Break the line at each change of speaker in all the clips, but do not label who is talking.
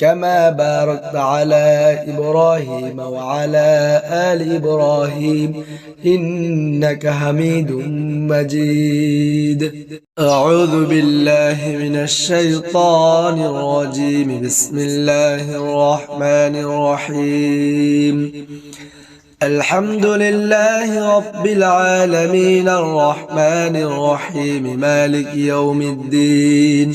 كما باركت على إبراهيم وعلى آل إبراهيم إنك حميد مجيد. أعوذ بالله من الشيطان الرجيم. بسم الله الرحمن الرحيم. الحمد لله رب العالمين الرحمن الرحيم. مالك يوم الدين.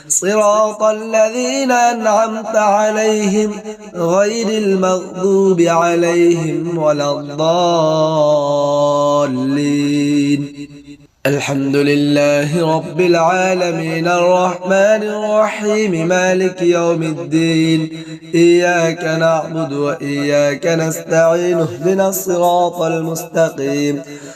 صراط الذين أنعمت عليهم غير المغضوب عليهم ولا الضالين. الحمد لله رب العالمين الرحمن الرحيم مالك يوم الدين إياك نعبد وإياك نستعين اهدنا الصراط المستقيم.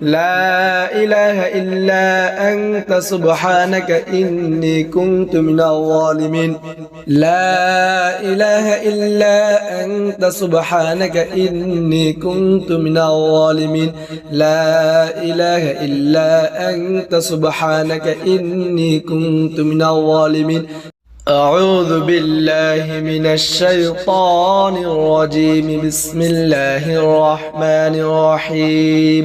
لا إله إلا أنت سبحانك إني كنت من الظالمين. لا إله إلا أنت سبحانك إني كنت من الظالمين. لا إله إلا أنت سبحانك إني كنت من الظالمين. أعوذ بالله من الشيطان الرجيم. بسم الله الرحمن الرحيم.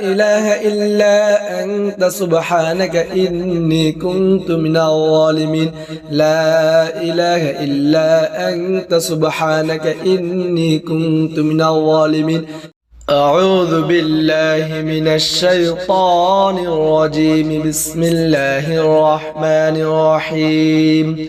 إله إلا أنت سبحانك إني كنت من الظالمين. لا إله إلا أنت سبحانك إني كنت من الظالمين. أعوذ بالله من الشيطان الرجيم. بسم الله الرحمن الرحيم.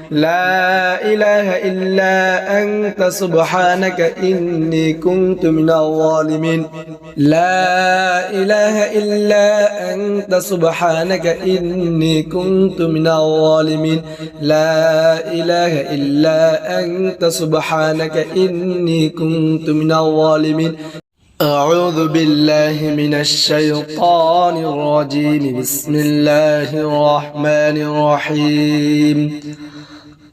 لا إله إلا أنت سبحانك إني كنت من الظالمين. لا إله إلا أنت سبحانك إني كنت من الظالمين. لا إله إلا أنت سبحانك إني كنت من الظالمين. أعوذ بالله من الشيطان الرجيم. بسم الله الرحمن الرحيم.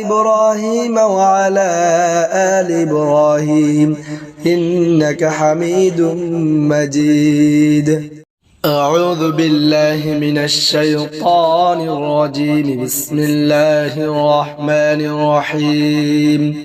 إبراهيم وعلى آل إبراهيم إنك حميد مجيد. أعوذ بالله من الشيطان الرجيم. بسم الله الرحمن الرحيم.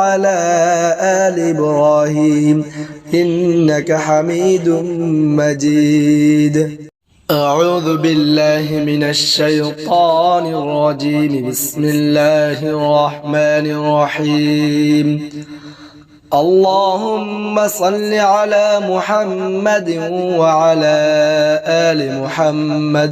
وعلى آل إبراهيم إنك حميد مجيد. أعوذ بالله من الشيطان الرجيم. بسم الله الرحمن الرحيم. اللهم صل على محمد وعلى آل محمد